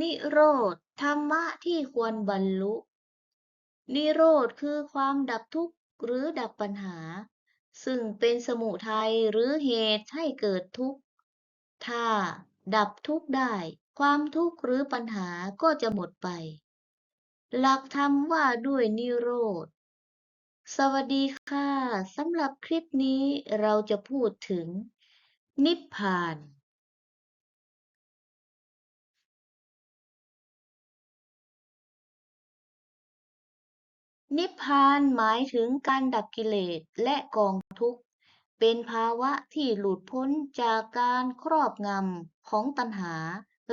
นิโรธ ธรรมะที่ควรบรรลุ นิโรธคือความดับทุกข์หรือดับปัญหา ซึ่งเป็นสมุทัยหรือเหตุให้เกิดทุกข์ ถ้าดับทุกข์ได้ ความทุกข์หรือปัญหาก็จะหมดไป หลักธรรมว่าด้วยนิโรธ สวัสดีค่ะสำหรับคลิปนี้เราจะพูดถึง นิพพาน นิพพานหมายถึงการดับกิเลสและกองทุกข์ เป็นภาวะที่หลุดพ้นจากการครอบงำของตัณหา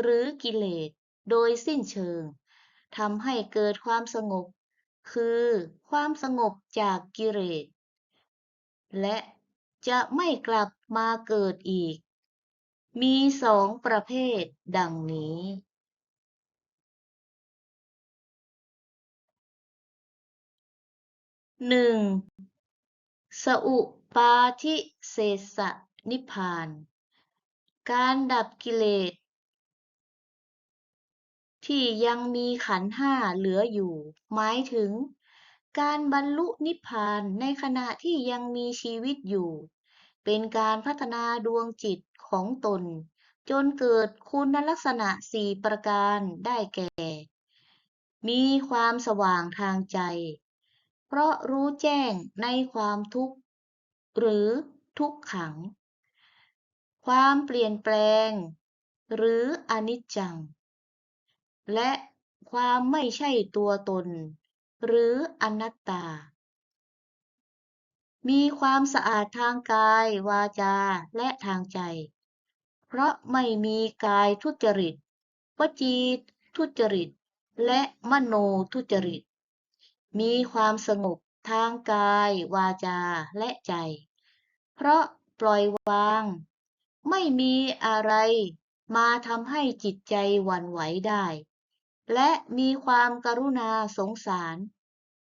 หรือกิเลสโดยสิ้นเชิงทำให้เกิดความสงบ คือความสงบจากกิเลสและจะไม่กลับมาเกิดอีก มีสองประเภทดังนี้ หนึ่งสอุปาทิเสสนิพพาน การดับกิเลส ที่ยังมีขันธ์ห้าเหลืออยู่ หมายถึง การบรรลุนิพพานในขณะที่ยังมีชีวิตอยู่ เป็นการพัฒนาดวงจิตของตน จนเกิดคุณลักษณะสี่ประการได้แก่ มีความสว่างทางใจ เพราะรู้แจ้งในความทุกข์หรือทุกขัง ความเปลี่ยนแปลง หรืออนิจจัง และความไม่ใช่ตัวตน หรืออนัตตา มีความสะอาดทางกาย วาจา และทางใจ เพราะไม่มีกายทุจริต วจีทุจริต และมโนทุจริต มีความสงบทางกาย วาจาและใจ เพราะปล่อยวาง ไม่มีอะไรมาทำให้จิตใจหวั่นไหวได้ และมีความกรุณาสงสาร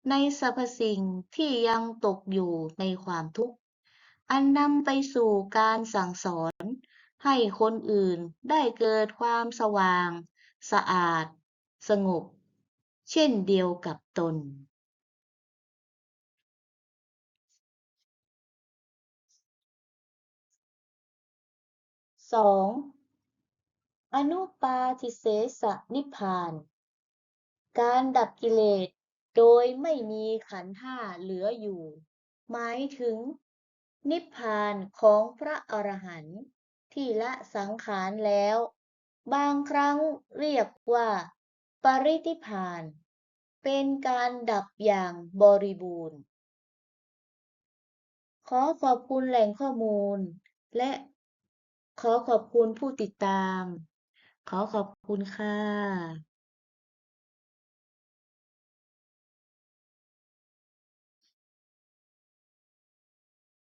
ในสรรพสิ่งที่ยังตกอยู่ในความทุกข์ อันนำไปสู่การสั่งสอน ให้คนอื่นได้เกิดความสว่าง สะอาด สงบ เช่นเดียวกับตน สองอนุปาทิเสสนิพาน การดับกิเลสโดยไม่มีขันธ์ห้าเหลืออยู่ หมายถึง นิพพานของพระอรหันต์ที่ละสังขารแล้ว บางครั้งเรียกว่า ปรินิพาน เป็นการดับอย่างบริบูรณ์ ขอขอบคุณแหล่งข้อมูล และ ขอขอบคุณผู้ติดตาม ขอขอบคุณค่ะ